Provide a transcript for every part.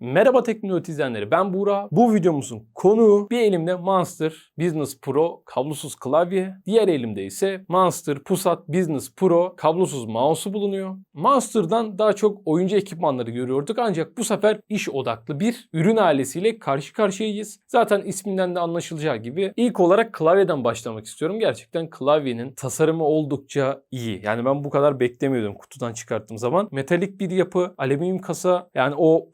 Merhaba teknoloji izleyenleri ben Buğra. Bu videomuzun konuğu bir elimde Monster Business Pro kablosuz klavye, diğer elimde ise Monster Pusat Business Pro kablosuz mouse'u bulunuyor. Monster'dan daha çok oyuncu ekipmanları görüyorduk ancak bu sefer iş odaklı bir ürün ailesiyle karşı karşıyayız. Zaten isminden de anlaşılacağı gibi ilk olarak klavyeden başlamak istiyorum. Gerçekten klavyenin tasarımı oldukça iyi. Yani ben bu kadar beklemiyordum kutudan çıkarttığım zaman. Metalik bir yapı, alüminyum kasa yani o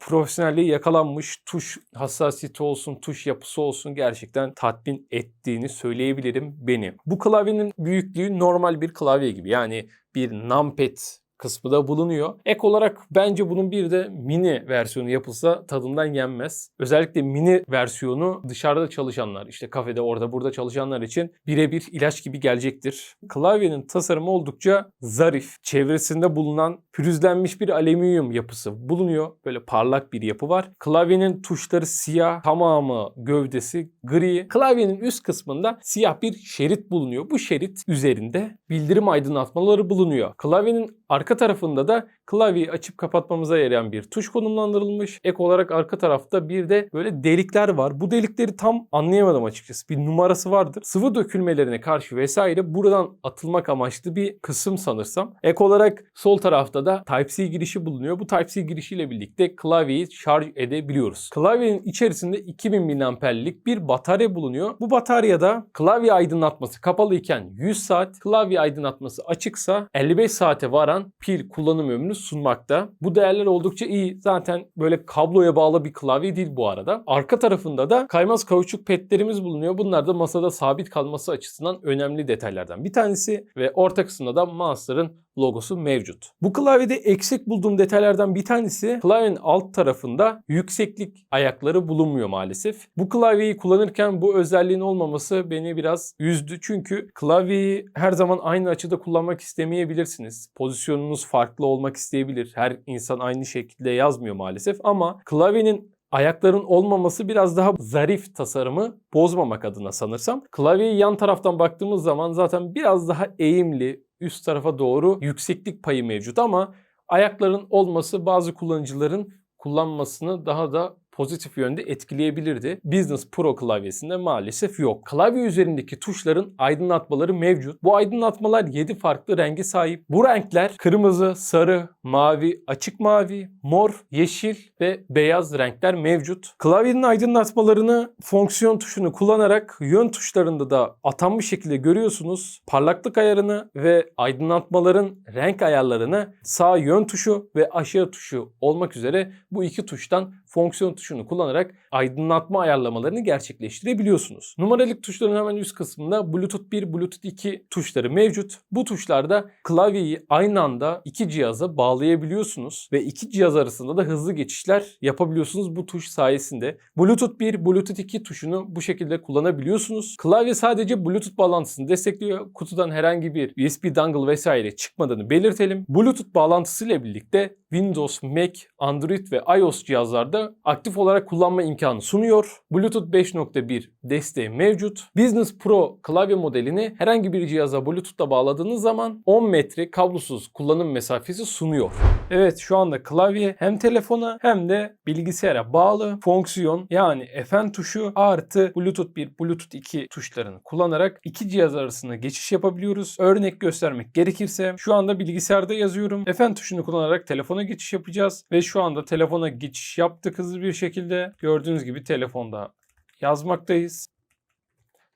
profesyonelliği yakalanmış tuş hassasiyeti olsun, tuş yapısı olsun gerçekten tatmin ettiğini söyleyebilirim beni. Bu klavyenin büyüklüğü normal bir klavye gibi. Yani bir numpad kısmı da bulunuyor. Ek olarak bence bunun bir de mini versiyonu yapılsa tadından yenmez. Özellikle mini versiyonu dışarıda çalışanlar, işte kafede orada burada çalışanlar için birebir ilaç gibi gelecektir. Klavyenin tasarımı oldukça zarif. Çevresinde bulunan pürüzlenmiş bir alüminyum yapısı bulunuyor. Böyle parlak bir yapı var. Klavyenin tuşları siyah, tamamı gövdesi gri. Klavyenin üst kısmında siyah bir şerit bulunuyor. Bu şerit üzerinde bildirim aydınlatmaları bulunuyor. Klavyenin arka tarafında da klavyeyi açıp kapatmamıza yarayan bir tuş konumlandırılmış. Ek olarak arka tarafta bir de böyle delikler var. Bu delikleri tam anlayamadım açıkçası. Bir numarası vardır. Sıvı dökülmelerine karşı vesaire buradan atılmak amaçlı bir kısım sanırsam. Ek olarak sol tarafta da Type-C girişi bulunuyor. Bu Type-C girişiyle birlikte klavyeyi şarj edebiliyoruz. Klavyenin içerisinde 2000 mAh'lik bir batarya bulunuyor. Bu bataryada klavye aydınlatması kapalı iken 100 saat, klavye aydınlatması açıksa 55 saate varan pil kullanım ömrünü sunmakta. Bu değerler oldukça iyi. Zaten böyle kabloya bağlı bir klavye değil bu arada. Arka tarafında da kaymaz kauçuk petlerimiz bulunuyor. Bunlar da masada sabit kalması açısından önemli detaylardan bir tanesi ve orta kısımda da Monster'ın logosu mevcut. Bu klavyede eksik bulduğum detaylardan bir tanesi klavyenin alt tarafında yükseklik ayakları bulunmuyor maalesef. Bu klavyeyi kullanırken bu özelliğin olmaması beni biraz üzdü. Çünkü klavyeyi her zaman aynı açıda kullanmak istemeyebilirsiniz. Pozisyonunuz farklı olmak isteyebilir. Her insan aynı şekilde yazmıyor maalesef ama klavyenin ayakların olmaması biraz daha zarif tasarımı bozmamak adına sanırsam. Klavyeyi yan taraftan baktığımız zaman zaten biraz daha eğimli, üst tarafa doğru yükseklik payı mevcut ama ayakların olması bazı kullanıcıların kullanmasını daha da pozitif yönde etkileyebilirdi. Business Pro klavyesinde maalesef yok. Klavye üzerindeki tuşların aydınlatmaları mevcut. Bu aydınlatmalar 7 farklı renge sahip. Bu renkler kırmızı, sarı, mavi, açık mavi, mor, yeşil ve beyaz renkler mevcut. Klavyenin aydınlatmalarını fonksiyon tuşunu kullanarak yön tuşlarında da atanmış şekilde görüyorsunuz. Parlaklık ayarını ve aydınlatmaların renk ayarlarını sağ yön tuşu ve aşağı tuşu olmak üzere bu iki tuştan fonksiyon tuşunu kullanarak aydınlatma ayarlamalarını gerçekleştirebiliyorsunuz. Numaralık tuşların hemen üst kısmında Bluetooth 1, Bluetooth 2 tuşları mevcut. Bu tuşlarda klavyeyi aynı anda iki cihaza bağlayabiliyorsunuz ve iki cihaz arasında da hızlı geçişler yapabiliyorsunuz bu tuş sayesinde. Bluetooth 1, Bluetooth 2 tuşunu bu şekilde kullanabiliyorsunuz. Klavye sadece Bluetooth bağlantısını destekliyor. Kutudan herhangi bir USB dongle vesaire çıkmadığını belirtelim. Bluetooth bağlantısıyla birlikte Windows, Mac, Android ve iOS cihazlarda aktif olarak kullanma imkanı sunuyor. Bluetooth 5.1 desteği mevcut. Business Pro klavye modelini herhangi bir cihaza Bluetooth'la bağladığınız zaman 10 metre kablosuz kullanım mesafesi sunuyor. Evet şu anda klavye hem telefona hem de bilgisayara bağlı fonksiyon yani FN tuşu artı Bluetooth 1, Bluetooth 2 tuşlarını kullanarak iki cihaz arasında geçiş yapabiliyoruz. Örnek göstermek gerekirse şu anda bilgisayarda yazıyorum. FN tuşunu kullanarak telefona geçiş yapacağız ve şu anda telefona geçiş yaptık hızlı bir şekilde. Gördüğünüz gibi telefonda yazmaktayız.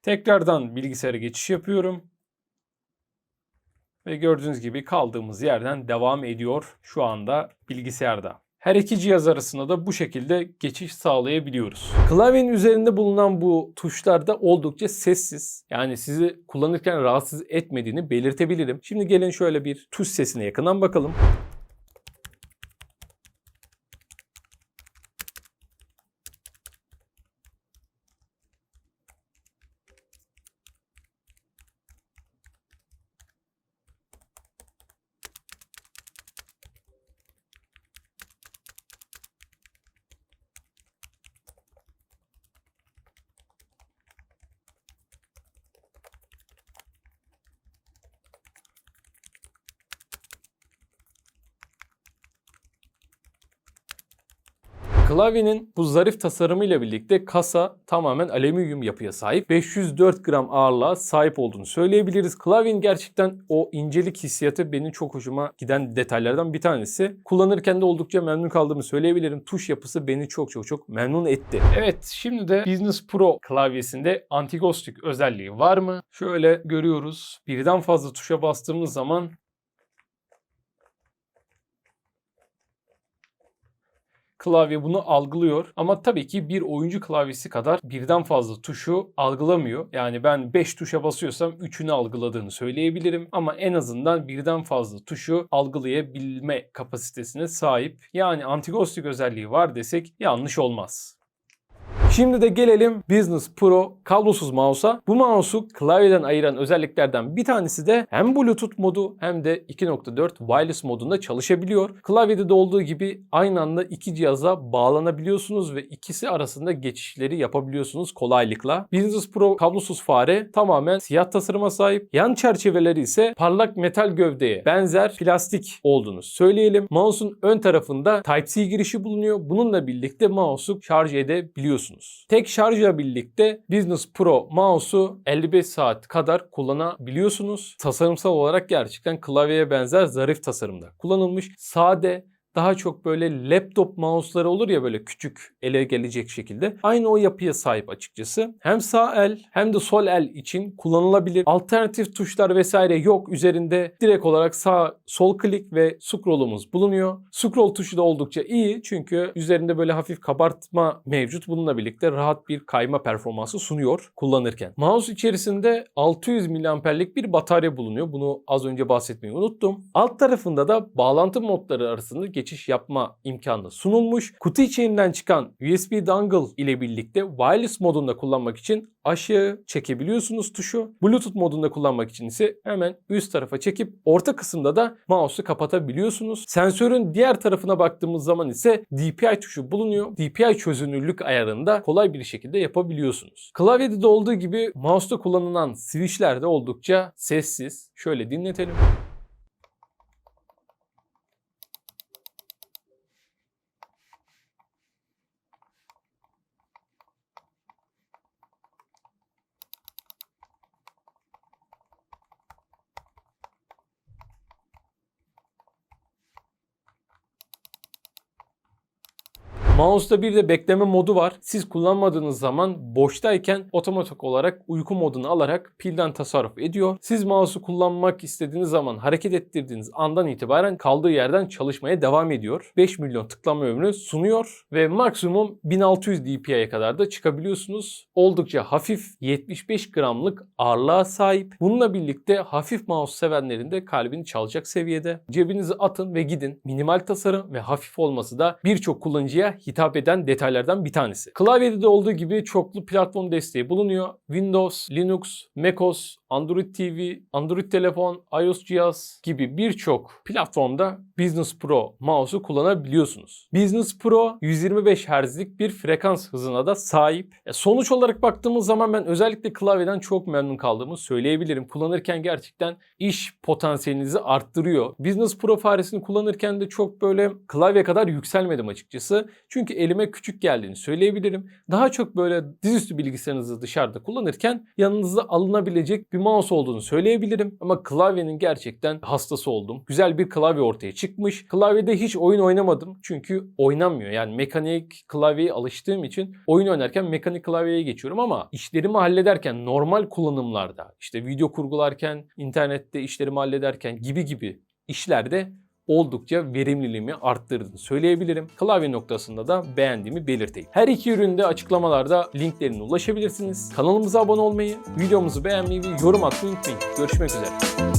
Tekrardan bilgisayara geçiş yapıyorum. Ve gördüğünüz gibi kaldığımız yerden devam ediyor şu anda bilgisayarda. Her iki cihaz arasında da bu şekilde geçiş sağlayabiliyoruz. Klavyenin üzerinde bulunan bu tuşlar da oldukça sessiz. Yani sizi kullanırken rahatsız etmediğini belirtebilirim. Şimdi gelin şöyle bir tuş sesine yakından bakalım. Klavyenin bu zarif tasarımıyla birlikte kasa tamamen alüminyum yapıya sahip. 504 gram ağırlığa sahip olduğunu söyleyebiliriz. Klavyenin gerçekten o incelik hissiyatı benim çok hoşuma giden detaylardan bir tanesi. Kullanırken de oldukça memnun kaldığımı söyleyebilirim. Tuş yapısı beni çok çok çok memnun etti. Evet şimdi de Business Pro klavyesinde anti-ghosting özelliği var mı? Şöyle görüyoruz. Birden fazla tuşa bastığımız zaman klavye bunu algılıyor. Ama tabii ki bir oyuncu klavyesi kadar birden fazla tuşu algılamıyor. Yani ben 5 tuşa basıyorsam 3'ünü algıladığını söyleyebilirim. Ama en azından birden fazla tuşu algılayabilme kapasitesine sahip. Yani anti-ghosting özelliği var desek yanlış olmaz. Şimdi de gelelim Business Pro kablosuz mouse'a. Bu mouse'u klavyeden ayıran özelliklerden bir tanesi de hem Bluetooth modu hem de 2.4 wireless modunda çalışabiliyor. Klavyede de olduğu gibi aynı anda iki cihaza bağlanabiliyorsunuz ve ikisi arasında geçişleri yapabiliyorsunuz kolaylıkla. Business Pro kablosuz fare tamamen siyah tasarıma sahip. Yan çerçeveleri ise parlak metal gövdeye benzer plastik olduğunu söyleyelim. Mouse'un ön tarafında Type-C girişi bulunuyor. Bununla birlikte mouse'u şarj edebiliyorsunuz. Tek şarjla birlikte Business Pro mouse'u 55 saat kadar kullanabiliyorsunuz. Tasarımsal olarak gerçekten klavyeye benzer zarif tasarımda kullanılmış. Sade, daha çok böyle laptop mouse'ları olur ya böyle küçük ele gelecek şekilde. Aynı o yapıya sahip açıkçası. Hem sağ el hem de sol el için kullanılabilir. Alternatif tuşlar vesaire yok üzerinde. Direkt olarak sağ sol klik ve scroll'umuz bulunuyor. Scroll tuşu da oldukça iyi çünkü üzerinde böyle hafif kabartma mevcut. Bununla birlikte rahat bir kayma performansı sunuyor kullanırken. Mouse içerisinde 600 mAh'lik bir batarya bulunuyor. Bunu az önce bahsetmeyi unuttum. Alt tarafında da bağlantı modları arasında geçiş yapma imkanı sunulmuş. Kutu içinden çıkan USB dongle ile birlikte wireless modunda kullanmak için aşağı çekebiliyorsunuz tuşu. Bluetooth modunda kullanmak için ise hemen üst tarafa çekip orta kısımda da mouse'u kapatabiliyorsunuz. Sensörün diğer tarafına baktığımız zaman ise DPI tuşu bulunuyor. DPI çözünürlük ayarında kolay bir şekilde yapabiliyorsunuz. Klavyede de olduğu gibi mouse'da kullanılan switchler de oldukça sessiz. Şöyle dinletelim. Mouse'da bir de bekleme modu var. Siz kullanmadığınız zaman boştayken otomatik olarak uyku modunu alarak pilden tasarruf ediyor. Siz mouse'u kullanmak istediğiniz zaman hareket ettirdiğiniz andan itibaren kaldığı yerden çalışmaya devam ediyor. 5 milyon tıklama ömrü sunuyor ve maksimum 1600 dpi'ye kadar da çıkabiliyorsunuz. Oldukça hafif 75 gramlık ağırlığa sahip. Bununla birlikte hafif mouse sevenlerin de kalbini çalacak seviyede. Cebinizi atın ve gidin. Minimal tasarım ve hafif olması da birçok kullanıcıya hitap eden detaylardan bir tanesi. Klavyede de olduğu gibi çoklu platform desteği bulunuyor. Windows, Linux, macOS, Android TV, Android telefon, iOS cihaz gibi birçok platformda Business Pro mouse'u kullanabiliyorsunuz. Business Pro 125 Hz'lik bir frekans hızına da sahip. E sonuç olarak baktığımız zaman ben özellikle klavyeden çok memnun kaldığımı söyleyebilirim. Kullanırken gerçekten iş potansiyelinizi arttırıyor. Business Pro faresini kullanırken de çok böyle klavye kadar yükselmedim açıkçası. Çünkü elime küçük geldiğini söyleyebilirim. Daha çok böyle dizüstü bilgisayarınızı dışarıda kullanırken yanınıza alınabilecek bir mouse olduğunu söyleyebilirim. Ama klavyenin gerçekten hastası oldum. Güzel bir klavye ortaya çıkmış. Klavyede hiç oyun oynamadım. Çünkü oynanmıyor. Yani mekanik klavyeye alıştığım için oyun oynarken mekanik klavyeye geçiyorum ama işlerimi hallederken normal kullanımlarda işte video kurgularken, internette işlerimi hallederken gibi gibi işlerde oldukça verimliliğimi arttırdığını söyleyebilirim. Klavye noktasında da beğendiğimi belirteyim. Her iki üründe açıklamalarda linklerine ulaşabilirsiniz. Kanalımıza abone olmayı, videomuzu beğenmeyi ve yorum atmayı unutmayın. Görüşmek üzere.